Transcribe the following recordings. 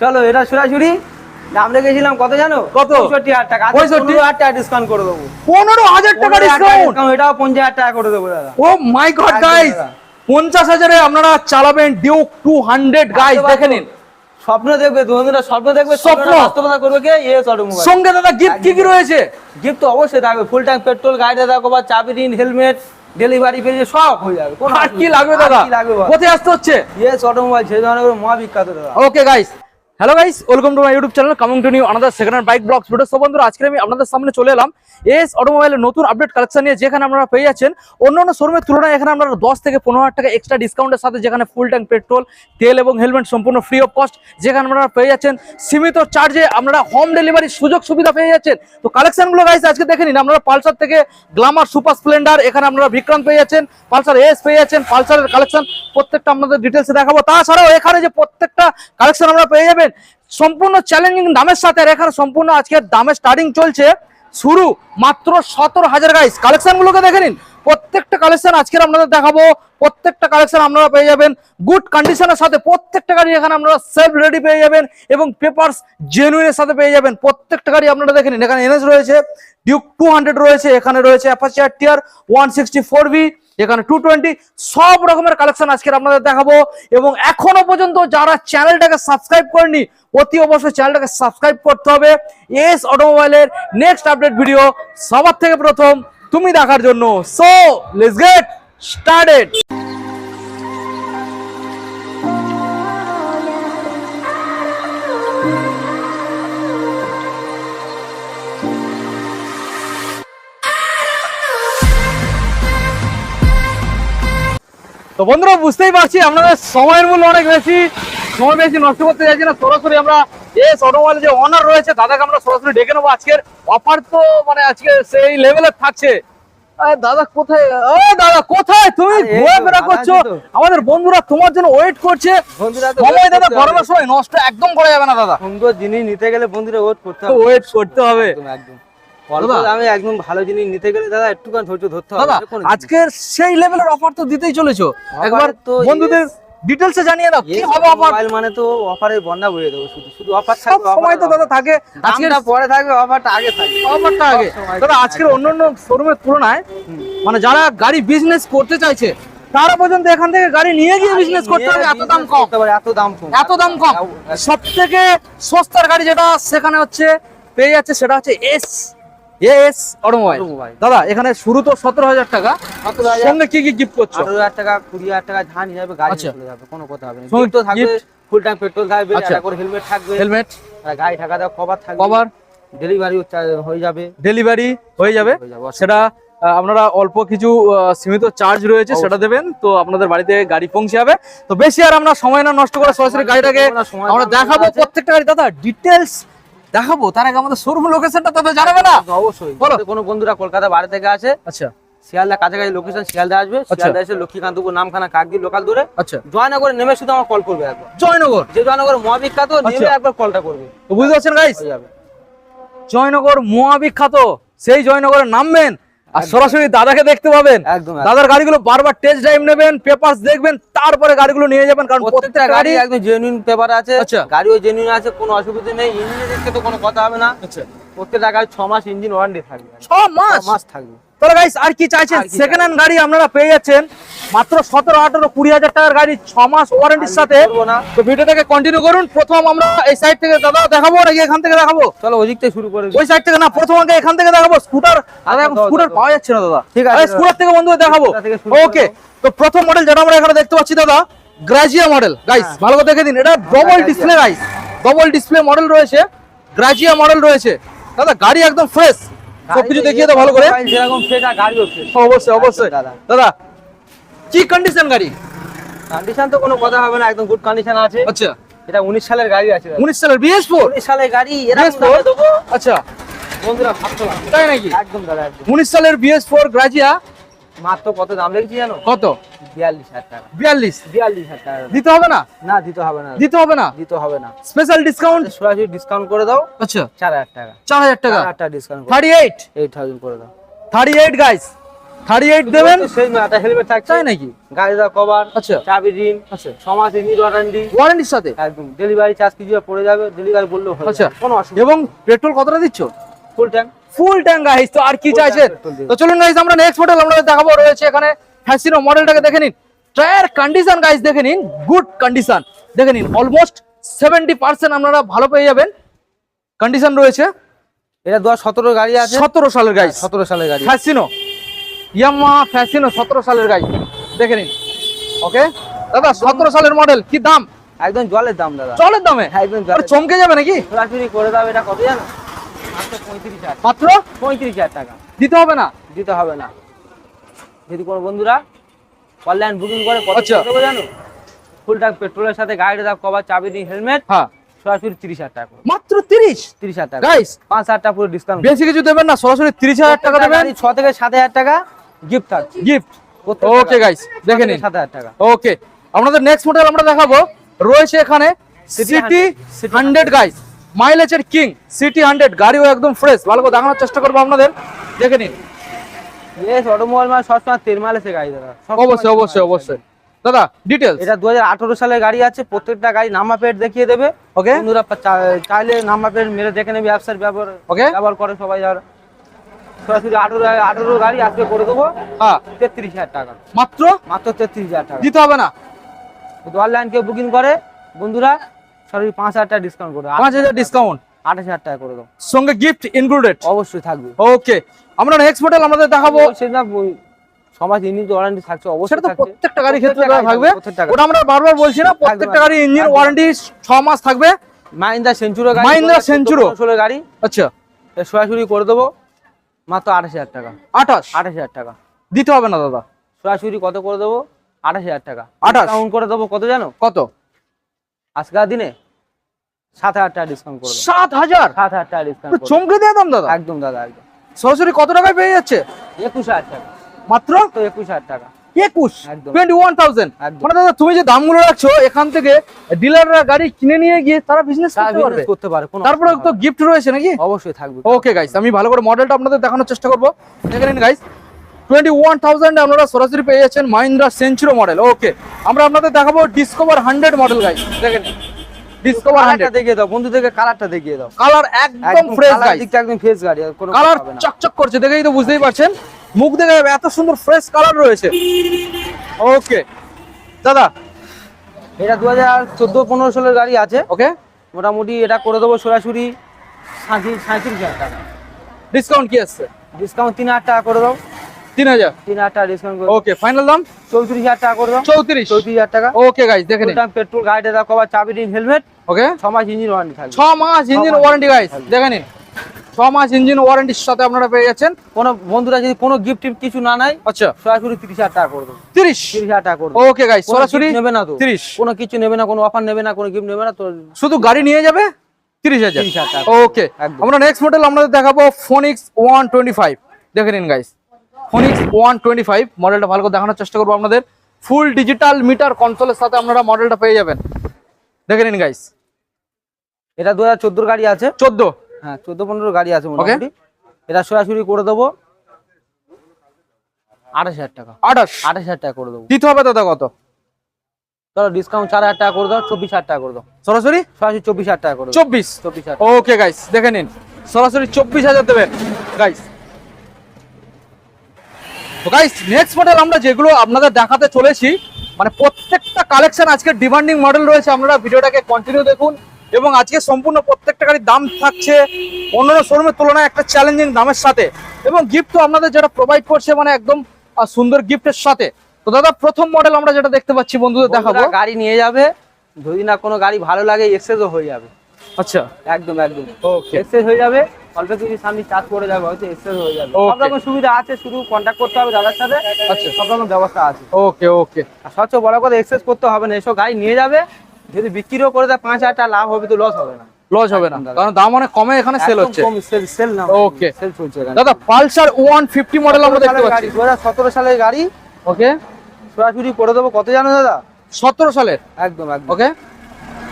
চলো এটা সরাসরি। দাম রেখেছিলাম কত জানো? কত? পঁয়ষট্টি হাজার টাকা। পঁয়ষট্টি? হাজার টাকা ডিসকাউন্ট করে দেবো। পনেরো হাজার টাকা ডিসকাউন্ট এটাও পঞ্চাশ হাজার টাকা করে দেবো দাদা। ও মাই গড গাইস পঞ্চাশ হাজারে আপনারা চালাবেন ডিউক টু হান্ড্রেড গাইস দেখে নিন। স্বপ্ন দেখবে বন্ধুরা স্বপ্ন দেখবে স্বপ্ন। বাস্তবতা করবে কে? অটোমোবাইল সঙ্গে দাদা গিফট কি কি রয়েছে? গিফট তো অবশ্যই থাকবে। ফুল ট্যাঙ্ক পেট্রোল গাড়িতে থাকো বা চাবি রিন হেলমেট ডেলিভারি ফেরিয়ে সব হয়ে যাবে। আর কি লাগবে দাদা? কোথায় আসতে হচ্ছে? ইয়েস অটোমোবাইল সেই ধরনের মহাবিখ্যাত দাদা। Okay guys hello guys welcome to my YouTube channel coming to new another second hand bike vlogs video সব বন্ধুরা, আজকে আমি আপনাদের সামনে চলে এলাম এস অটোমোবাইলের নতুন আপডেট কালেকশন নিয়ে, যেখানে আপনারা পেয়ে যাচ্ছেন অন্য অন্য শোরুমের তুলনায় এখানে আপনারা দশ থেকে পনেরো হাজার টাকা এক্সট্রা ডিসকাউন্টের সাথে যেখানে ফুল ট্যাঙ্ক পেট্রোল তেল এবং হেলমেট সম্পূর্ণ ফ্রি অফ কস্ট যেখানে আপনারা পেয়ে যাচ্ছেন সীমিত চার্জে আপনারা হোম ডেলিভারির সুযোগ সুবিধা পেয়ে যাচ্ছেন। তো কালেকশনগুলো গাইস আজকে দেখে নিন, আপনারা পালসার থেকে গ্লামার সুপার স্প্লেন্ডার এখানে আপনারা বিক্রান্ত পেয়ে যাচ্ছেন, পালসার এস পেয়ে যাচ্ছেন, পালসারের কালেকশন প্রত্যেকটা আপনাদের ডিটেলসে দেখাবো। তাছাড়াও এখানে যে প্রত্যেকটা কালেকশন আপনারা পেয়ে যাবেন সম্পূর্ণ চ্যালেঞ্জিং দামের সাথে এখানে সম্পূর্ণ আজকের দামের স্টার্টিং চলছে। শুরু মাত্র সতেরো হাজার গাইস কালেকশন গুলোকে দেখে নিন। প্রত্যেকটা কালেকশন আজকের আপনাদের দেখাবো। প্রত্যেকটা কালেকশন আপনারা পেয়ে যাবেন। গুড কন্ডিশনের সাথে প্রত্যেকটা গাড়ি এখানে আপনারা সেলফ রেডি পেয়ে যাবেন এবং পেপারস জেনুইনের সাথে পেয়ে যাবেন। প্রত্যেকটা গাড়ি আপনারা দেখে নিন। এখানে এনএস রয়েছে ডিউক টু রয়েছে, এখানে রয়েছে অ্যাপাচি আর টিয়ার ওয়ান সিক্সটি ফোর এখানে টু টোয়েন্টি সব রকমের কালেকশন আজকের আপনাদের দেখাবো। এবং এখনও পর্যন্ত যারা চ্যানেলটাকে সাবস্ক্রাইব করেনি অতি অবশ্যই চ্যানেলটাকে সাবস্ক্রাইব করতে হবে। এস অটোমোবাইলের নেক্সট আপডেট ভিডিও সবার থেকে প্রথম তুমি দেখার জন্য। সো লেটস গেট স্টার্টেড তো বন্ধুরা বুঝতেই পারছি আপনাদের সময়ের মূল্য অনেক বেশি। সময় বেশি নষ্ট করতে চাইছি না। সরাসরি আমরা এস অটোমোবাইল যে অনার রয়েছে দাদাকে আমরা সরাসরি ডেকে নেব। আজকের অফার তো মানে আজকে সেই লেভেলের থাকছে। আরে দাদা কোথায়? ও দাদা কোথায়? তুমি আরে এই তো, ঘোরাফেরা করছ। আমাদের বন্ধুরা তোমার জন্য ওয়েট করছে। বন্ধুরা সময় দাদা গরমের সময় নষ্ট একদম করা যাবে না দাদা। সুন্দর জিনিস নিতে গেলে বন্ধুরা ওয়েট করতে হবে। ওয়েট করতে হবে। একদম। একদম অল্প দাদা। দামে একদম ভালো জিনিস নিতে গেলে দাদা একটুখানি ধৈর্য ধরতে হবে দাদা কোনো জিনিস। আজকের সেই লেভেলের অফার তো দিতেই চলেছো। একবার তো বন্ধুদের ডিটেলসে জানিয়ে দাও কি হবে অফার মোবাইল মানে তো অফারের বন্যা বয়ে দেবো শুধু। শুধু অফার সব সময় তো দাদা থাকে। আজকের পরে থাকবে অফারটা আগে থাকবে। অফারটা আগে। দাদা আজকের অন্যান্য শোরুমের তুলনায় মানে যারা গাড়ি বিজনেস করতে চাইছে তারা পর্যন্ত এখান থেকে গাড়ি নিয়ে গিয়ে বিজনেস করতে হবে এত দাম কম। এত দাম কম। এত দাম কম। সব থেকে সস্তার গাড়ি যেটা সেখানে হচ্ছে পেয়ে যাচ্ছে সেটা হচ্ছে এস এস অটোমোবাইল। দাদা এখানে শুরু তো সতেরো হাজার টাকা। সঙ্গে কি কি গিফট করছ? আঠারো হাজার টাকা কুড়ি হাজার টাকা ধান যাবে গাড়ি আচ্ছা। চলে যাবে কোনো কথা হবে না। তো থাকবে ফুল ট্যাঙ্ক পেট্রোল থাকবে আচ্ছা। একটা করে হেলমেট থাকবে। হেলমেট গাড়ি দেওয়া কভার থাকবে। কভার ডেলিভারি হয়ে যাবে। ডেলিভারি হয়ে যাবে। সেটা আপনারা অল্প কিছু সীমিত চার্জ রয়েছে সেটা দেবেন। তো আপনাদের বাড়িতে গাড়ি পৌঁছে যাবে। তো বেশি আর আমরা সময় না নষ্ট করে সরাসরি গাড়িটাকে আমরা দেখাবো প্রত্যেকটা গাড়ি। দাদা ডিটেলস দেখাবো তার আগে আমাদের শোরুম লোকেশনটা তাদের জানাবে না। অবশ্যই। কোনো বন্ধুরা কলকাতা বাইরে থেকে আছে আচ্ছা। শিয়ালদা কাছাকাছি লোকেশন শিয়ালদা আসবে শিয়ালদা এসে লক্ষ্মীকান্তপুর নামখানা কাকদি লোকাল দূরে। আচ্ছা। জয়নগরে নেমে শুধু আমার কল করবে একবার। জয়নগর? যে জয়নগর মহাবিখ্যাত নেমে আচ্ছা। একবার কলটা করবে। তো বুঝতে পারছেন গাইস জয়নগর মহাবিখ্যাত সেই জয়নগরে নামবেন আর সরাসরি দাদাকে দেখতে পাবেন। দাদার গাড়িগুলো বারবার টেস্ট ড্রাইভ নেবেন পেপার দেখবেন তারপরে গাড়িগুলো নিয়ে যাবেন কারণ প্রত্যেকটা গাড়ি একদম জেনুইন পেপার আছে আচ্ছা। গাড়িও জেনুইন আছে কোনো অসুবিধা নেই ইঞ্জিনের তো কোনো কথা হবে না। আচ্ছা। প্রত্যেকটা গাড়ি ছ মাস ইঞ্জিন ওয়ারেন্টি থাকবে। ছ মাস? মাস থাকবে। তাহলে গাইস আর কি চাইছেন? সেকেন্ড হ্যান্ড গাড়ি আপনারা পেয়ে যাচ্ছেন। মাত্র সতেরো আঠারো কুড়ি হাজার টাকার গাড়ি ছ মাস ওয়ারেন্টির সাথে। তো ভিডিওটাকে কন্টিনিউ করুন। প্রথম আমরা এই সাইড থেকে দাদা দেখাবো নাকি এখান থেকে দেখাবো? চলো ওদিক থেকে শুরু করে ওই সাইড থেকে না প্রথম আগে এখান থেকে দেখাবো। স্কুটার দাদা এখন স্কুটার পাওয়া যাচ্ছে না দাদা। ঠিক আছে, স্কুটার থেকে বন্ধু দেখাবো। ওকে তো প্রথম মডেল যেটা আমরা এখানে দেখতে পাচ্ছি দাদা গ্রাজিয়া মডেল গাইস। ভালো করে দেখে দিন এটা double display guys double display model রয়েছে গ্রাজিয়া মডেল রয়েছে। দাদা গাড়ি একদম ফ্রেশ সবকিছু দেখিয়ে দাও ভালো করে। যেরকম ফ্রেশ গাড়িও অবশ্যই অবশ্যই। দাদা। দাদা কি কন্ডিশন গাড়ি? কন্ডিশন তো কোনো কথা হবে না একদম গুড কন্ডিশন আছে। আচ্ছা। এটা উনিশ সালের গাড়ি আছে উনিশ সালের বিএস ফোর উনিশ সালের গাড়ি এরকম BS4? দামে দেবো। আচ্ছা। বন্ধুরা তাই নাকি? একদম দাদা একদম। উনিশ সালের বিএস ফোর গ্রাজিয়া মাত্র কত দাম লেগেছি জানো? কত? বিয়াল্লিশ হাজার টাকা। বিয়াল্লিশ? বিয়াল্লিশ হাজার টাকা। দিতে হবে না? না দিতে হবে না। দিতে হবে না? দিতে হবে না। স্পেশাল ডিসকাউন্ট সরাসরি ডিসকাউন্ট করে দাও। আচ্ছা। চার হাজার টাকা। চার হাজার টাকা? Discount thirty eight eight thousand করে দাও। Thirty eight guys thirty eight দেবেন সেই হেলমেট থাকছে। তাই নাকি? গাড়ি কভার আচ্ছা। চাবি রিং আচ্ছা। সমাজ ইঞ্জিন ওয়ারেন্টি ওয়ারেন্টির সাথে? একদম। ডেলিভারি চার্জ কিছু পড়ে যাবে। ডেলিভারি বললেও আচ্ছা। কোনো অসুবিধা এবং পেট্রোল কতটা দিচ্ছ? Full tank full tank guys তো আর কি চাইছেন। তো চলুন গাইস আমরা নেক্সট মডেল আমরা দেখাবো রয়েছে এখানে ফ্যাসিনো মডেলটাকে দেখে নিন। টায়ার কন্ডিশন গাইস দেখে নিন গুড কন্ডিশন দেখে নিন অলমোস্ট সেভেন্টি পার্সেন্ট আপনারা ভালো পেয়ে যাবেন। কন্ডিশন রয়েছে। এটা দু হাজার সতেরো গাড়ি আছে। সতেরো সালের গাইস সতেরো সালের গাড়ি। ফ্যাসিনো ইয়ামা ফ্যাসিনো সতেরো সালের গাড়ি দেখে নিন। ওকে দাদা সতেরো সালের মডেল কি দাম? একদম জলের দাম দাদা। জলের দামে? হ্যাঁ, একদম চমকে যাবে নাকি? করে দাও এটা কত জানো? মাত্র পঁয়ত্রিশ হাজার। টাকা। দিতে হবে না? দিতে হবে না। যদি কোনো বন্ধুরা অনলাইন বুকিং করে কত আচ্ছা। জানো? ফুল ট্যাঙ্ক পেট্রোলের সাথে গাড়ি দাও কভার চাবি রিং হেলমেট হ্যাঁ। সরাসরি তিরিশ হাজার টাকা মাত্র তিরিশ? তিরিশ হাজার টাকা। গাইস পাঁচ হাজার টাকা পুরো ডিসকাউন্ট বেশি কিছু দেবেন না সরাসরি তিরিশ হাজার টাকা দেবেন। ছ থেকে সাত হাজার টাকা গিফট থাকছে। গিফট ওকে গাইস দেখে নিন। সাত হাজার টাকা। ওকে আপনাদের নেক্সট মডেল আমরা দেখাবো। রয়েছে এখানে সিটি 100 City হান্ড্রেড গাইস মাইলেজের কিং সিটি হান্ড্রেড গাড়িও একদম ফ্রেশ ভালো করে দেখানোর চেষ্টা করব আপনাদের। দেখে নিন। অবশ্যই অবশ্যই অবশ্যই। দাদা ডিটেলস এটা দু সালের গাড়ি আছে প্রত্যেকটা গাড়ি নাম্বার প্লেট দেখিয়ে দেবে। ওকে বন্ধুরা চাইলে নাম্বার প্লেট মেরে দেখে নেবে ব্যবসার ব্যবহার ওকে ব্যবহার করে সবাই সরাসরি আঠেরো আঠেরো গাড়ি আজকে করে দেবো। হ্যাঁ। তেত্রিশ হাজার টাকা। মাত্র? মাত্র তেত্রিশ হাজার টাকা। দিতে হবে না। যদি অনলাইন কেউ বুকিং করে বন্ধুরা সরাসরি পাঁচ হাজার টাকা ডিসকাউন্ট করে পাঁচ হাজার ডিসকাউন্ট আঠাশ হাজার টাকা করে দেবো সঙ্গে গিফট ইনক্লুডেড অবশ্যই থাকবে। ওকে আমরা নেক্সট মডেল আমাদের দেখাবো। সেটা সমাজ ইঞ্জিন ওয়ারেন্টি থাকছে অবশ্যই সেটা তো প্রত্যেকটা গাড়ির ক্ষেত্রে থাকবে। ওটা আমরা বারবার বলছি না প্রত্যেকটা গাড়ি ইঞ্জিন ওয়ারেন্টি ছ মাস থাকবে। মাহিন্দ্রা সেঞ্চুরো গাড়ি মাহিন্দ্রা Centuro। ষোলো গাড়ি। আচ্ছা। সরাসরি করে দেবো মাত্র আঠাশ হাজার টাকা। আঠাশ? আঠাশ হাজার টাকা। দিতে হবে না দাদা। সরাসরি কত করে দেবো? আঠাশ হাজার টাকা। 28 ডিসকাউন্ট করে দেবো কত জানো? কত? আজকাল দিনে সাত হাজার টাকা ডিসকাউন্ট করে দেবো সাত হাজার? সাত হাজার টাকা ডিসকাউন্ট চমকে দিয়ে দাম দাদা? একদম দাদা একদম। সরাসরি কত টাকায় পেয়ে যাচ্ছে? একুশ হাজার টাকা। মাত্র? তো একুশ হাজার টাকা। একুশ? টোয়েন্টি ওয়ান থাউজেন্ড মানে দাদা তুমি যে দামগুলো রাখছো এখান থেকে ডিলাররা গাড়ি কিনে নিয়ে গিয়ে তারা বিজনেস তারা করতে পারবে। পারে তারপরে তো গিফট রয়েছে নাকি? অবশ্যই থাকবে। ওকে গাইস আমি ভালো করে মডেলটা আপনাদের দেখানোর চেষ্টা করব। দেখে নিন গাইস টোয়েন্টি ওয়ান থাউজেন্ড আপনারা সরাসরি পেয়ে যাচ্ছেন মাহিন্দ্রা সেঞ্চুরো মডেল ওকে আমরা আপনাদের দেখাবো ডিসকভার হান্ড্রেড মডেল গাইস দেখেন। ডিসকভার দেখিয়ে দাও কালারটা দেখিয়ে দাও। কালার একদম ফ্রেশ গাইস একদম ফ্রেশ গাড়ি কোনো কালার চকচক করছে দেখেই তো বুঝতেই পারছেন। মুখ দেখে এত সুন্দর ফ্রেশ কালার রয়েছে। ওকে দাদা। এটা দু হাজার চোদ্দ পনেরো ষোলোর গাড়ি আছে। ওকে মোটামুটি এটা করে দেবো সরাসরি সাঁত্রিশ হাজার টাকা। ডিসকাউন্ট কি আসছে ডিসকাউন্ট তিন হাজার টাকা করে দাও। তিন হাজার? তিন হাজার টাকা ডিসকাউন্ট ওকে ফাইনাল দাম? চৌত্রিশ হাজার টাকা করে দাও চৌত্রিশ? চৌত্রিশ হাজার টাকা। ওকে গাইস দেখে নিন। পেট্রোল গাড়িটা দাও কবার চাবি হেলমেট ওকে ছ মাস ইঞ্জিন ওয়ারেন্টি থাকবে। ছ মাস ইঞ্জিন ওয়ারেন্টি। দেখে নিন। ছ মাস ইঞ্জিন ওয়ারেন্টির সাথে আপনারা পেয়ে যাচ্ছেন। কোনো বন্ধুরা যদি কোনো গিফট কিছু না আচ্ছা। সরাসরি তিরিশ হাজার টাকা করে দেবো। তিরিশ? তিরিশ হাজার টাকা করে ওকে সরাসরি নেবে না তো। তিরিশ। কোনো কিছু নেবে না কোনো অফার নেবে না কোনো গিফট নেবে না তো শুধু গাড়ি নিয়ে যাবে? তিরিশ হাজার। ওকে আমরা নেক্সট মডেল আপনাদের দেখাবো ফোনিক্স ওয়ান টোয়েন্টি ফাইভ দেখে নিন guys Phoenix one twenty five মডেলটা ভালো করে দেখানোর চেষ্টা করব আপনাদের। ফুল ডিজিটাল মিটার কনসোলের সাথে আপনারা মডেলটা পেয়ে যাবেন। দেখে নিন গাইস এটা দু হাজার গাড়ি আছে। চোদ্দ? হ্যাঁ চোদ্দ পনেরো গাড়ি আছে মোটামুটি। এটা সরাসরি করে দেবো। আঠাশ হাজার টাকা। আঠাশ? আঠাশ হাজার টাকা করে দেবো। দিতে হবে দাদা কত চলো ডিসকাউন্ট চার হাজার টাকা করে দাও চব্বিশ হাজার টাকা করে দাও। সরাসরি? সরাসরি চব্বিশ হাজার টাকা করে চব্বিশ? চব্বিশ হাজার ওকে গাইস দেখে নিন। সরাসরি চব্বিশ হাজার দেবেন। গাইস তো গাইস নেক্সট মডেল আমরা যেগুলো আপনাদের দেখাতে চলেছি মানে প্রত্যেকটা কালেকশন আজকে ডিমান্ডিং মডেল রয়েছে আপনারা ভিডিওটাকে কন্টিনিউ দেখুন। এবং আজকে সম্পূর্ণ প্রত্যেকটা গাড়ির দাম থাকছে অন্যান্য শোরুমের তুলনায় একটা চ্যালেঞ্জিং দামের সাথে। এবং গিফট তো আপনাদের যেটা প্রোভাইড করছে মানে একদম সুন্দর গিফটের সাথে। তো দাদা প্রথম মডেল আমরা যেটা দেখতে পাচ্ছি বন্ধুদের দেখাবো। গাড়ি নিয়ে যাবে যদি না কোনো গাড়ি ভালো লাগে এক্সেসও হয়ে যাবে। আচ্ছা। একদম একদম। ওকে এক্সেস হয়ে যাবে অল্প কিছু সামনে চার্জ করে যাবে হয়তো এক্সেস হয়ে যাবে। সব রকম সুবিধা আছে শুধু কন্ট্যাক্ট করতে হবে দাদার সাথে আচ্ছা। সব রকম ব্যবস্থা আছে। ওকে ওকে আর সবচেয়ে বড় কথা এক্সেস করতে হবে না এসব গাড়ি নিয়ে যাবে যদি বিক্রিও করে দেয় পাঁচ হাজার টাকা লাভ হবে তো লস হবে না। লস হবে না। কারণ দাম অনেক কমে এখানে সেল হচ্ছে। সেল না Okay. সেল চলছে দাদা পালসার ওয়ান ফিফটি মডেল আমরা দেখতে পাচ্ছি। দু সতেরো সালের গাড়ি। ওকে সরাসরি করে দেবো কত জানো দাদা? সতেরো সালের? একদম একদম। ওকে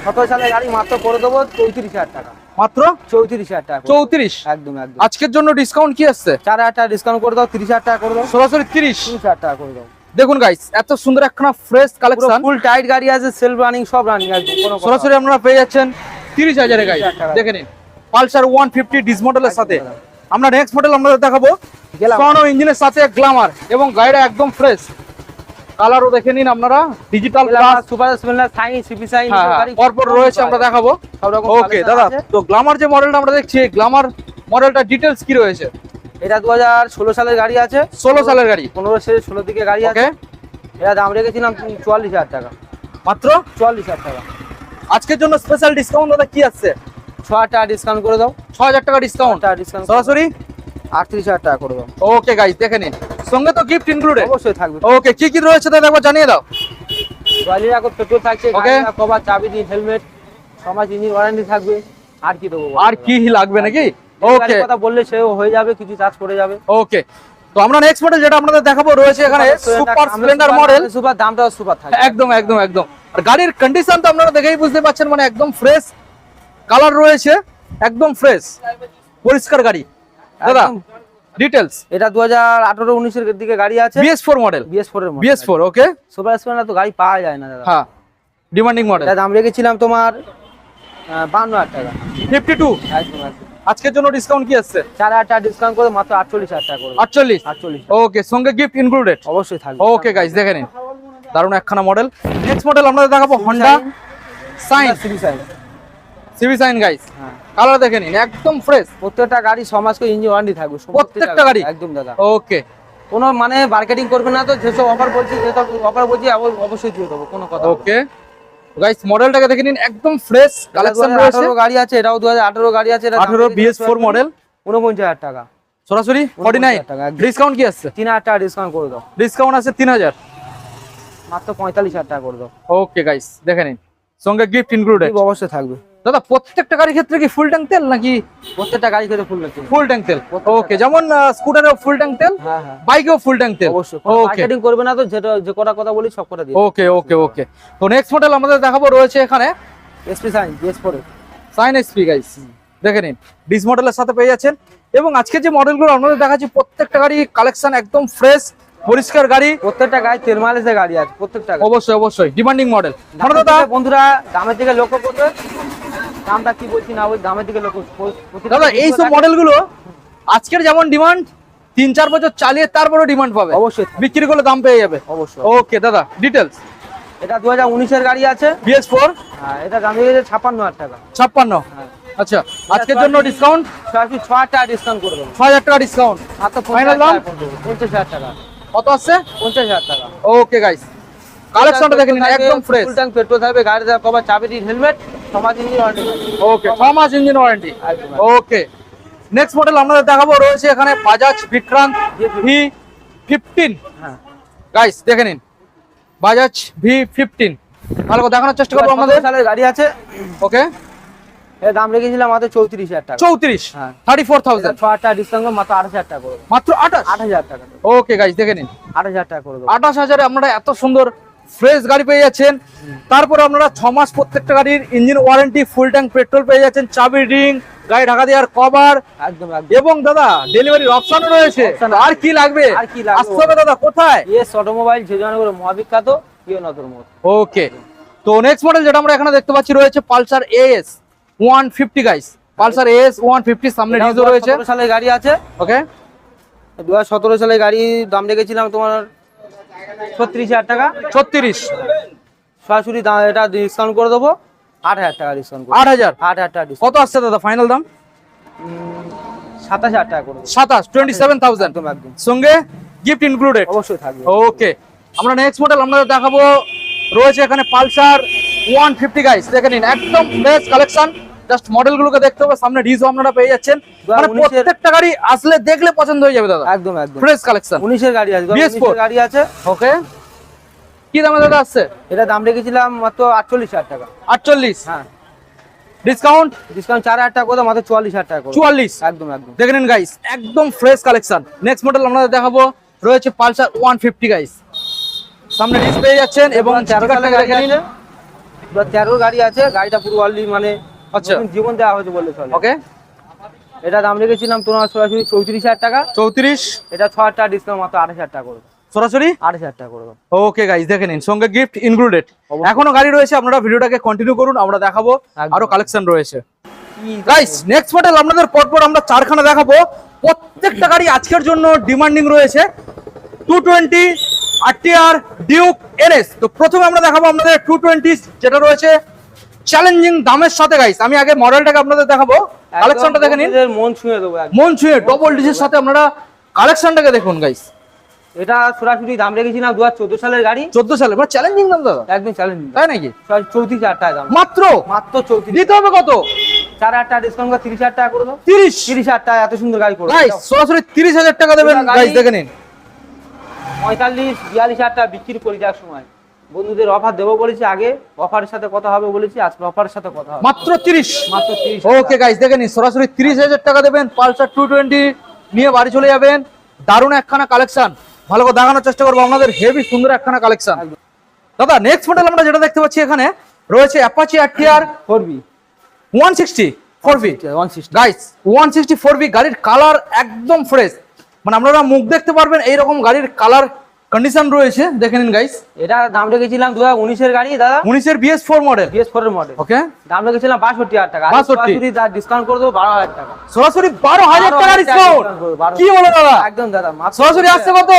সতেরো সালের গাড়ি মাত্র করে দেবো চৌত্রিশ হাজার টাকা। মাত্র? চৌত্রিশ হাজার টাকা চৌত্রিশ? একদম একদম। আজকের জন্য ডিসকাউন্ট কি আসছে চার হাজার টাকা ডিসকাউন্ট করে দাও তিরিশ হাজার টাকা করে দাও। সরাসরি তিরিশ? তিরিশ হাজার টাকা করে দাও। দেখুন গাইস এত সুন্দর একখানা ফ্রেশ কালেকশন ফুল টাইট গাড়ি আছে সেলফ রানিং সব রানিং একদম সরাসরি আপনারা পেয়ে যাচ্ছেন তিরিশ হাজারে গাইস 30,000 দেখে নিন পালসার ওয়ান ফিফটি ডিস মডেলের সাথে। আমরা নেক্সট মডেল আপনাদের দেখাবো। ইঞ্জিনের সাথে গ্লামার এবং গাড়িটা একদম ফ্রেশ কালারও দেখে নিন আপনারা। Digital plus super shine CB shine হ্যাঁ পরপর রয়েছে আমরা দেখাবো। ওকে দাদা তো গ্লামার যে মডেলটা আমরা দেখছি গ্লামার মডেলটা ডিটেলস কি রয়েছে? এটা দু হাজার ষোলো সালের গাড়ি আছে। ষোলো সালের গাড়ি। পনেরো শেষ ষোলো দিকে গাড়ি আছে। ওকে এটা দাম রেখেছিলাম চুয়াল্লিশ হাজার টাকা। মাত্র? চুয়াল্লিশ হাজার টাকা। আজকের জন্য স্পেশাল ডিসকাউন্ট দাদা কি আসছে ছ হাজার টাকা ডিসকাউন্ট করে দাও। ছ হাজার টাকা ডিসকাউন্ট ডিসকাউন্ট সরাসরি? আটত্রিশ হাজার টাকা করে দাও। ওকে গাইস দেখে নিন। সঙ্গে তো গিফট ইনক্লুডেড অবশ্যই থাকবে। ওকে কি কি রয়েছে দাদা একবার জানিয়ে দাও। টয়লেট এখন পেট্রোল থাকছে Okay. কভার চাবি দিন হেলমেট সমাজ ইঞ্জিন ওয়ারেন্টি থাকবে। আর কি দেবো আর কি লাগবে নাকি? ওকে কথা বললে সেও হয়ে যাবে কিছু চার্জ করে যাবে। ওকে তো আমরা নেক্সট মডেল যেটা আপনাদের দেখাবো রয়েছে এখানে সুপার স্প্লেন্ডার মডেল সুপার দামটাও সুপার থাকবে। একদম একদম একদম। আর গাড়ির কন্ডিশন তো আপনারা দেখেই বুঝতে পারছেন মানে একদম ফ্রেশ কালার রয়েছে একদম ফ্রেশ পরিষ্কার গাড়ি। দাদা ডিটেলস এটা দু হাজার আঠারো উনিশের দিকে গাড়ি আছে। BS four model BS four এর BS four okay super Splendor তো গাড়ি পাওয়া যায় না দাদা। হ্যাঁ ডিমান্ডিং মডেল এটা দাম রেখেছিলাম তোমার বান্ন হাজার টাকা। ফিফটি টু একদম একদম। আজকের জন্য ডিসকাউন্ট কি চার হাজার টাকা ডিসকাউন্ট করে মাত্র আটচল্লিশ হাজার টাকা করবে। আটচল্লিশ? আটচল্লিশ। ওকে সঙ্গে গিফট ইনক্লুডেড অবশ্যই থাকবে। ওকে গাইস দেখে নিন। দারুণ একখানা মডেল নেক্সট মডেল আপনাদের দেখাবো Honda shine CB shine CB shine guys হ্যাঁ। কালার দেখে নিন একদম ফ্রেশ প্রত্যেকটা গাড়ি সমাজ সমাজকে ইঞ্জিন ওয়ারেন্টি থাকবে প্রত্যেকটা গাড়ি? একদম দাদা। ওকে কোনো মানে মার্কেটিং করবে না তো যেসব অফার বলছি যেসব অফার বলছি অবশ্যই দিয়ে দেবো কোনো কথা ওকে গাইস মডেলটাকে দেখে নিন একদম ফ্রেশ কালেকশন রয়েছে। গাড়ি আছে এটাও দু হাজার আঠারো গাড়ি আছে এটা 18 রেখেছি বিএস ফোর মডেল উনপঞ্চাশ হাজার টাকা। সরাসরি? ফর্টি নাইন টাকা, একদম। ডিসকাউন্ট কি তিন হাজার টাকা ডিসকাউন্ট করে দাও। ডিসকাউন্ট আছে তিন হাজার। মাত্র পঁয়তাল্লিশ হাজার টাকা করে দাও। ওকে গাইস দেখে নিন। সঙ্গে গিফট ইনক্লুডেড অবশ্যই থাকবে। দাদা প্রত্যেকটা গাড়ির ক্ষেত্রে কি ফুল ট্যাঙ্ক তেল নাকি? প্রত্যেকটা গাড়ি খেতে ফুল লাগছে ফুল ট্যাঙ্ক তেল। ওকে যেমন স্কুটারেও ফুল ট্যাঙ্ক তেল বাইকেও ফুল ট্যাঙ্ক তেল। অবশ্যই ওকে মার্কেটিং করবে না তো যেটা যে কটা কথা বলি সব কটা দিয়ে ওকে ওকে ওকে তো নেক্সট মডেল আমাদের দেখাবো রয়েছে এখানে। SP shine BS four shine SP guys দেখে নিন ডিস মডেলের সাথে পেয়ে যাচ্ছেন। এবং আজকে যে মডেলগুলো আপনাদের দেখাচ্ছি প্রত্যেকটা গাড়ি কালেকশন একদম ফ্রেশ পরিষ্কার গাড়ি। প্রত্যেকটা গাড়ি তেল মালিশের গাড়ি আছে প্রত্যেকটা অবশ্যই অবশ্যই। ডিমান্ডিং মডেল দাদা। বন্ধুরা দামের দিকে লক্ষ্য করবে দামটা কি বলছি না ওই দামের দিকে লক্ষ্য দাদা এই সব মডেলগুলো আজকের যেমন ডিমান্ড তিন চার বছর চালিয়ে তারপরে ডিমান্ড পাবে। অবশ্যই। বিক্রি করলে দাম পেয়ে যাবে। অবশ্যই। ওকে দাদা ডিটেলস এটা দু হাজার উনিশের গাড়ি আছে। বিএস ফোর হ্যাঁ এটা দাম হয়েছে ছাপ্পান্ন হাজার টাকা। ছাপ্পান্ন? হ্যাঁ। আচ্ছা আজকের জন্য ডিসকাউন্ট ছয়শো ছ হাজার টাকা ডিসকাউন্ট করে দেবো। ছ হাজার টাকা ডিসকাউন্ট পঞ্চাশ দাম? পঞ্চাশ হাজার টাকা। কত আসছে? পঞ্চাশ হাজার টাকা। ওকে গাইস কালেকশনটা দেখে নিন একদম ফ্রেশ ফুল ট্যাঙ্ক পেট্রোল থাকবে গাড়ি কভার চাবি হেলমেট সমাজ engine warranty okay engine warranty okay next model আপনাদের দেখাবো রয়েছে এখানে Bajaj Vikrant V fifteen guys দেখে নিন বাজাজ ভি ফিফটিন ভালো করে দেখানোর চেষ্টা করব আমাদের সালের গাড়ি আছে। ওকে। এর দাম রেখেছিলাম চৌত্রিশ হাজার টাকা। চৌত্রিশ। থার্টি ফোর থাউজেন্ড ছ হাজার ডিসকাউন্ট মাত্র আঠাশ হাজার টাকা মাত্র আঠাশ? আঠাশ হাজার টাকা ওকে গাইস দেখে নিন। আঠাশ হাজার টাকা করে আঠাশ হাজারে আপনারা এত সুন্দর ফ্রেশ গাড়ি পেয়ে যাচ্ছেন। তারপর আপনারা ছ মাস প্রত্যেকটা গাড়ির engine warranty full tank petrol পেয়ে যাচ্ছেন চাবি রিং গাড়ি ঢাকা দেওয়ার কভার। একদম এবং দাদা ডেলিভারির অপশনও রয়েছে। আর কি লাগবে? আর কি লাগবে? আসতে হবে দাদা কোথায়? ইয়েস অটোমোবাইল যে জনগণ মহাবিখ্যাত মোড়। ওকে তো নেক্সট মডেল যেটা আমরা এখানে দেখতে পাচ্ছি রয়েছে Pulsar S one fifty guys Pulsar S one fifty সামনে ডিজো রয়েছে। 2017 সালের গাড়ি আছে। ওকে দু হাজার সতেরো সালের গাড়ি দাম রেখেছিলাম তোমার ছত্রিশ হাজার টাকা। ছত্রিশ। সরাসরি এটা ডিসকাউন্ট করে দেবো। আট হাজার টাকা ডিসকাউন্ট আট হাজার? আট হাজার টাকা কত আসছে দাদা ফাইনাল দাম? সাতাশ হাজার টাকা করে। সাতাশ টোয়েন্টি সেভেন থাউজেন্ড একদম সঙ্গে গিফট ইনক্লুডেড অবশ্যই থাকবে। ওকে আমরা নেক্সট মডেল আপনাদের দেখাবো। রয়েছে এখানে পালসার ওয়ান ফিফটি গাইস দেখে নিন একদম ফ্রেশ কালেকশন জাস্ট মডেলগুলোকে দেখতে হবে সামনে ডিজো আপনারা পেয়ে যাচ্ছেন। মানে প্রত্যেকটা গাড়ি আসলে দেখলে পছন্দ হয়ে যাবে দাদা। একদম একদম। ফ্রেশ কালেকশন উনিশের গাড়ি আছে BS4 উনিশের গাড়ি আছে। ওকে কি দামে দাদা আসছে? এটা দাম রেখেছিলাম মাত্র আটচল্লিশ হাজার টাকা। আটচল্লিশ? হ্যাঁ। ডিসকাউন্ট ডিসকাউন্ট চার হাজার টাকা করে মাত্র চুয়াল্লিশ হাজার টাকা করে। একদম একদম। দেখে নিন গাইস একদম ফ্রেশ কালেকশন নেক্সট মডেল দেখাবো রয়েছে পালসার ওয়ান ফিফটি গাইস সামনে ডিস পেয়ে যাচ্ছেন এবং তেরো সালের গাড়ি আছে। তেরোর গাড়ি আছে গাড়িটা পুরো অলরেডি মানে আচ্ছা। জীবন দেওয়া হয়েছে বললে চলে। ওকে এটা দাম রেখেছিলাম তোমার সরাসরি চৌত্রিশ হাজার টাকা। চৌত্রিশ? এটা ছ হাজার টাকা ডিসকাউন্ট মাত্র আঠাশ হাজার টাকা করব সরাসরি? আঠাশ হাজার টাকা করব ওকে গাইস দেখে নিন সঙ্গে গিফট ইনক্লুডেড। এখনও গাড়ি রয়েছে আপনারা ভিডিওটাকে কন্টিনিউ করুন আমরা দেখাবো। আরও কালেকশন রয়েছে। গাইস নেক্সট মডেল আপনাদের পরপর আমরা চারখানা দেখাবো। প্রত্যেকটা গাড়ি আজকের জন্য ডিমান্ডিং রয়েছে। Two twenty RTR Duke NS তো প্রথমে আমরা দেখাবো আপনাদের টু টোয়েন্টি যেটা রয়েছে। চ্যালেঞ্জিং দামের সাথে গাইস আমি আগে মডেলটাকে আপনাদের দেখাবো। কালেকশনটা দেখে নিন। মন ছুঁয়ে দেবো মন ছুঁয়ে ডবল ডিসের সাথে আপনারা কালেকশনটাকে দেখুন গাইস এটা সরাসরি দাম রেখেছিলাম দু হাজার চোদ্দ সালের গাড়ি। চোদ্দ সালে মানে চ্যালেঞ্জিং দাম দাদা। একদম চ্যালেঞ্জ তাই নাকি? চৌত্রিশ হাজার টাকা দাম। মাত্র? মাত্র চৌত্রিশ। দিতে হবে কত? চার হাজার টাকা ডিসকাউন্ট করে তিরিশ হাজার টাকা করে দাও। তিরিশ। তিরিশ হাজার টাকা এত সুন্দর গাড়ি করে গাইস সরাসরি তিরিশ হাজার টাকা দেবেন গাড়ি- দেখে নিন। পঁয়তাল্লিশ বিয়াল্লিশ হাজার টাকা বিক্রি করি যাওয়ার সময়। বন্ধুদের অফার দেবো বলেছি আগে অফারের সাথে কথা হবে বলেছি আজকে অফারের সাথে কথা হবে। মাত্র তিরিশ। মাত্র তিরিশ ওকে গাইস দেখে নিন সরাসরি তিরিশ হাজার টাকা দেবেন পালসার টু টোয়েন্টি নিয়ে বাড়ি চলে যাবেন। দারুণ একখানা কালেকশন ভালো করে দেখানোর চেষ্টা করব আপনাদের হেভি সুন্দর একখানা কালেকশন দাদা নেক্সট মডেল আমরা যেটা দেখতে পাচ্ছি এখানে রয়েছে Apache RTR four V one sixty four V one sixty guys one sixty four V গাড়ির কালার একদম ফ্রেশ মানে আপনারা মুখ দেখতে পারবেন এইরকম গাড়ির কালার কন্ডিশন রয়েছে দেখে নিন গাইস এটা দাম রেখেছিলাম দু হাজার গাড়ি দাদা। উনিশের BS four model BS four এর মডেল ওকে দাম রেখেছিলাম বাষট্টি হাজার টাকা। 62 তার ডিসকাউন্ট করে দেবো বারো হাজার টাকা। সরাসরি বারো হাজার টাকা ডিসকাউন্ট discount করব, 12,000 কি বলো দাদা? একদম দাদা সরাসরি আসছে কত?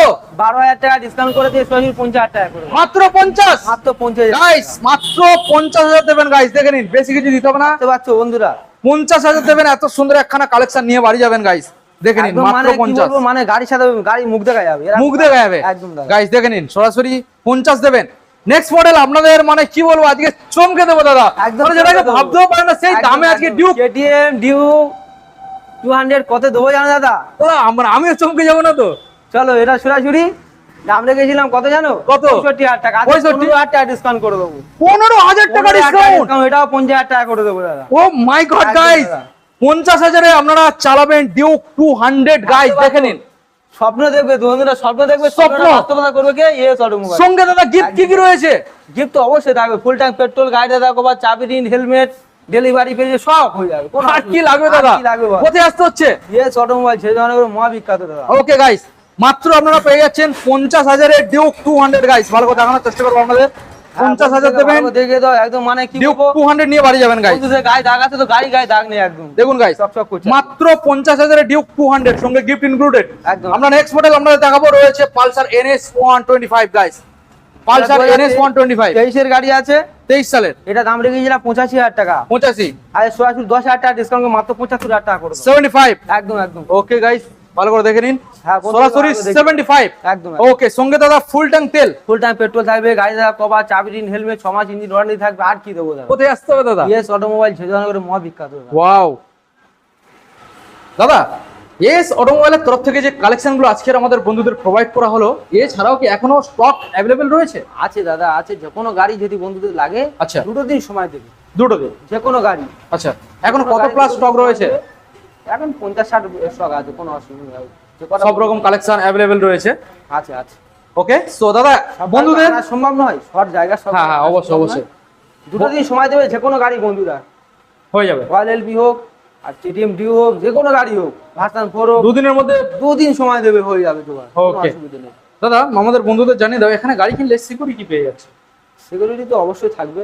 বারো হাজার টাকা ডিসকাউন্ট করে দিয়ে সরাসরি পঞ্চাশ হাজার টাকা করে মাত্র পঞ্চাশ? মাত্র পঞ্চাশ গাইস মাত্র পঞ্চাশ হাজার দেবেন গাইস দেখে নিন। বেশি কিছু দিতে হবে না। পারছ বন্ধুরা? পঞ্চাশ হাজার দেবেন এত সুন্দর একখানা কালেকশন নিয়ে বাড়ি যাবেন গাইস দেখে নিন মাত্র মানে কি পঞ্চাশ। বলব মানে গাড়ির সাথে গাড়ি মুখ দেখা যাবে। মুখ দেখা যাবে। একদম গাইস দেখে নিন সরাসরি পঞ্চাশ দেবেন। নেক্সট মডেল আপনাদের মানে কি বলব আজকে চমকে দেবো দাদা। একদম মানে যেটাকে ভাবতেও না সেই দামে আজকে ডিউক কেটিএম টু হান্ড্রেড কত দেবো জানো দাদা? আমরা আমিও চমকে যাব না তো। চলো এটা সরাসরি দাম রেখেছিলাম কত জানো? কত? পঁয়ষট্টি হাজার টাকা। পঁয়ষট্টি? হাজার টাকা ডিসকাউন্ট করে দেবো। পনেরো হাজার টাকা 15,000 ডিসকাউন্ট এটাও পঞ্চাশ হাজার টাকা করে দেবো দাদা। Oh my god guys. পঞ্চাশ হাজারে আপনারা চালাবেন ডিউক টু হান্ড্রেড গাইস দেখে নিন। স্বপ্ন দেখবে বন্ধুরা স্বপ্ন দেখবে স্বপ্ন। স্বপ্ন বাস্তবতা করবে কে? ইয়েস অটোমোবাইল সঙ্গে দাদা গিফট কি কি রয়েছে? গিফট তো অবশ্যই থাকবে ফুল ট্যাঙ্ক পেট্রোল থাকো বা চাবি রিন হেলমেট ডেলিভারি পেয়ে সব হয়ে যাবে আর কি লাগবে দাদা? কোথায় আসতে হচ্ছে? ইয়েস অটোমোবাইল সে ধরনের মহাবিখ্যাত দাদা। ওকে গাইস মাত্র আপনারা পেয়ে যাচ্ছেন পঞ্চাশ হাজারের ডিউক টু হান্ড্রেড গাইস ভালো করে দেখানোর চেষ্টা করব আপনাদের। পঞ্চাশ হাজার দেবেন? হ্যাঁ, দেখে দাও একদম মানে কি টু হান্ড্রেড নিয়ে বাড়ি যাবেন গাইস গায়ে দাগ আছে তো গাড়ি গায়ে দাগ নেই একদম। দেখুন গাইস সব সব করছে। মাত্র পঞ্চাশ হাজারের ডিউক টু হান্ড্রেড সঙ্গে গিফট ইনক্লুডেড একদম। আমরা নেক্সট মডেল আপনাদের দেখাবো রয়েছে Pulsar NS one twenty five guys Pulsar NS one twenty five. তেইশের গাড়ি আছে। তেইশ সালের। এটা দাম রেখেছিলাম পঁচাশি হাজার টাকা। পঁচাশি। আর সরাসরি দশ হাজার টাকা ডিসকাউন্ট মাত্র পঁচাত্তর হাজার টাকা করে সেভেন্টি ফাইভ একদম একদম। ওকে গাইস ভালো করে দেখে নিন। হ্যাঁ, সরাসরি ভালো করে দেখে- সেভেন্টি ফাইভ একদম ওকে সঙ্গে দাদা ফুল ট্যাঙ্ক তেল। ফুল পেট্রোল থাকবে গাড়ি কভার চাবি হেলমেট ছ মাস ইঞ্জিন ওয়ারেন্টি থাকবে আর কি দেবো দাদা? কোথায় আসতে হবে দাদা? ইয়েস অটোমোবাইল মহাবিখ্যাত দাদা। ওয়াও দাদা এস অটোমোবাইলের তরফ থেকে যে কালেকশনগুলো আজকের আমাদের বন্ধুদের প্রোভাইড করা হলো এছাড়াও কি এখনও স্টক অ্যাভেলেবেল রয়েছে? আছে দাদা আছে। যে কোনো গাড়ি যদি বন্ধুদের লাগে আচ্ছা। দুটো দিন সময় দেবে। দুটো দিন? যে কোনো গাড়ি। আচ্ছা। এখন কত প্লাস স্টক রয়েছে। এখন পঞ্চাশ ষাট স্টক আছে কোনো অসুবিধা নেই। সব রকম কালেকশন অ্যাভেলেবেল রয়েছে। আছে আছে। ওকে সো দাদা বন্ধুদের সম্ভব নয় সব জায়গা সব হ্যাঁ হ্যাঁ অবশ্যই অবশ্যই। দুটো দিন সময় দেবে যে কোনো গাড়ি বন্ধুরা। হয়ে যাবে। রয়্যাল এলবি হোক আর টিটিএম ডি হোক যে কোনো গাড়ি হোক ভার্সান ফোর হোক দুদিনের মধ্যে দুদিন সময় দেবে হয়ে যাবে তোমার নেই। দাদা আমাদের বন্ধুদের জানিয়ে দাও এখানে গাড়ি কিনলে সিকিউরিটি পেয়ে যাচ্ছে। সিকিউরিটি তো অবশ্যই থাকবে।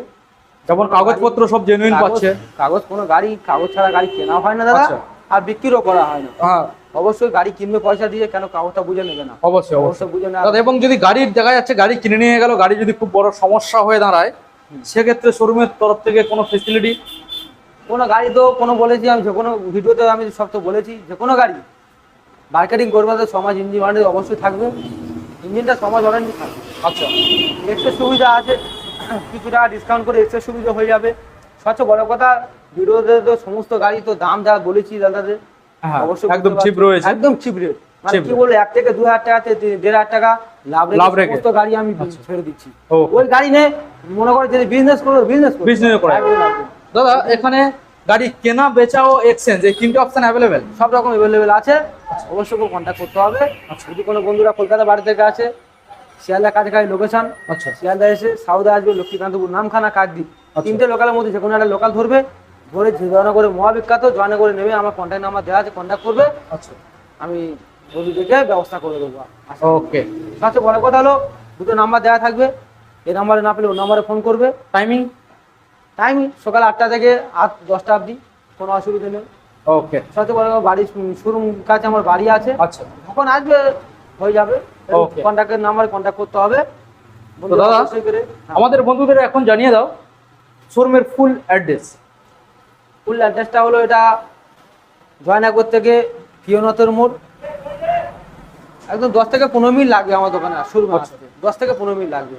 যেমন কাগজপত্র সব জেনুইন পাচ্ছে। কাগজ কোনো গাড়ি কাগজ ছাড়া গাড়ি কেনা হয় না দাদা। আচ্ছা। আর বিক্রিও করা হয় না। হ্যাঁ। অবশ্যই গাড়ি কিনবে পয়সা দিয়ে কেন কাগজটা বুঝে নেবে না। অবশ্যই অবশ্যই। বুঝে না। এবং যদি গাড়ির দেখা যাচ্ছে গাড়ি কিনে নিয়ে গেল গাড়ি যদি খুব বড় সমস্যা হয়ে দাঁড়ায় সেক্ষেত্রে শোরুমের তরফ থেকে কোনো ফেসিলিটি কোনো গাড়ি তো কোনো বলেছি আমি যে কোনো ভিডিওতে আমি সব তো বলেছি যে কোনো গাড়ি। মার্কেটিং করবে তো সমাজ ইঞ্জিন ওয়ারেন্টি অবশ্যই থাকবে। ইঞ্জিনটা সমাজ ওয়ারেন্টি থাকবে। আচ্ছা। এক্সট্রা সুবিধা আছে কিছু টাকা ডিসকাউন্ট করে এক্সট্রা সুবিধা হয়ে যাবে। সবচেয়ে বড় কথা ভিডিওতে তো সমস্ত গাড়ি তো দাম যা বলেছি দাদাদের হ্যাঁ, অবশ্যই একদম রয়েছে। একদম চিপ রেট মানে কি। এক থেকে দু হাজার টাকাতে দেড় হাজার টাকা লাভ লাভ রেখে। রেখে। সমস্ত গাড়ি আমি ছেড়ে দিচ্ছি। ওই গাড়ি নে মনে করে যদি বিজনেস করবে বিজনেস করবে Business করে। একদম, একদম। দাদা এখানে গাড়ি কেনা বেচা ও এক্সচেঞ্জ এই তিনটে অপশন অ্যাভেলেবেল সব রকম অ্যাভেলেবেল আছে। অবশ্যই কন্ট্যাক্ট করতে হবে। যদি কোনো বন্ধুরা কলকাতা বাড়ি থেকে আছে শিয়ালদা কাছাকাছি লোকেশন আচ্ছা। শিয়ালদা এসে সাউদা আসবে লক্ষ্মীকান্তপুর নামখানা কাকদ্বীপ। আচ্ছা। তিনটে লোকালের মধ্যে যে কোনো একটা লোকাল ধরবে। ধরে জয়নগরে মহাবিখ্যাত জয়নগরে নেমে আমার কন্ট্যাক্ট নাম্বার দেওয়া আছে কন্ট্যাক্ট করবে। আচ্ছা। আমি দেখে ব্যবস্থা করে দেবো। ওকে। সবচেয়ে বড় কথা হলো দুটো নাম্বার দেওয়া থাকবে। এই নাম্বারে না পেলে ওই নাম্বারে ফোন করবে। টাইমিং টাইম সকাল আটটা থেকে আট দশটা অবধি। কোনো অসুবিধা নেই। ওকে। সবচেয়ে বড় বাড়ির শোরুম কাছে আমার বাড়ি আছে। আচ্ছা। যখন আসবে হয়ে যাবে. কন্ট্যাক্টের নাম্বার কন্ট্যাক্ট করতে হবে। দাদা, করে। আমাদের বন্ধুদের এখন জানিয়ে দাও শোরুমের ফুল অ্যাড্রেস ফুল অ্যাড্রেসটা হলো এটা জয়নগর থেকে পিয়নতর মোড়। একদম দশ থেকে পনেরো মিনিট লাগবে আমার দোকানে শুরু আচ্ছা। আসতে। দশ থেকে পনেরো মিনিট লাগবে।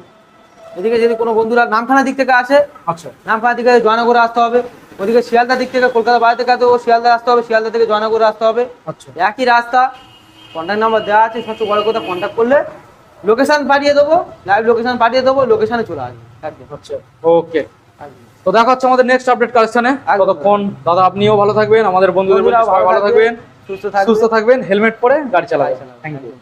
এদিকে যদি কোনো বন্ধুরা নামখানা দিক থেকে আসে আচ্ছা। নামখানা দিক থেকে জয়নগরে আসতে হবে। ওদিকে শিয়ালদা দিক থেকে কলকাতা বাইরে থেকে আসতে শিয়ালদা আসতে হবে শিয়ালদা থেকে জয়নগরে আসতে হবে। আচ্ছা। একই রাস্তা কন্ট্যাক্ট নাম্বার দেওয়া আছে সবচেয়ে বড় কথা কন্ট্যাক্ট করলে লোকেশন পাঠিয়ে দেবো লাইভ লোকেশন পাঠিয়ে দেবো লোকেশনে চলে আসবে। একদম। আচ্ছা ওকে। তো দেখা হচ্ছে আমাদের নেক্সট আপডেট কালেকশনে। ততক্ষণ দাদা আপনিও ভালো থাকবেন আমাদের বন্ধুদের সবাই ভালো থাকবেন সুস্থ থাকবে সুস্থ থাকবেন হেলমেট পরে গাড়ি চালাবেন চালাবেন। Thank you.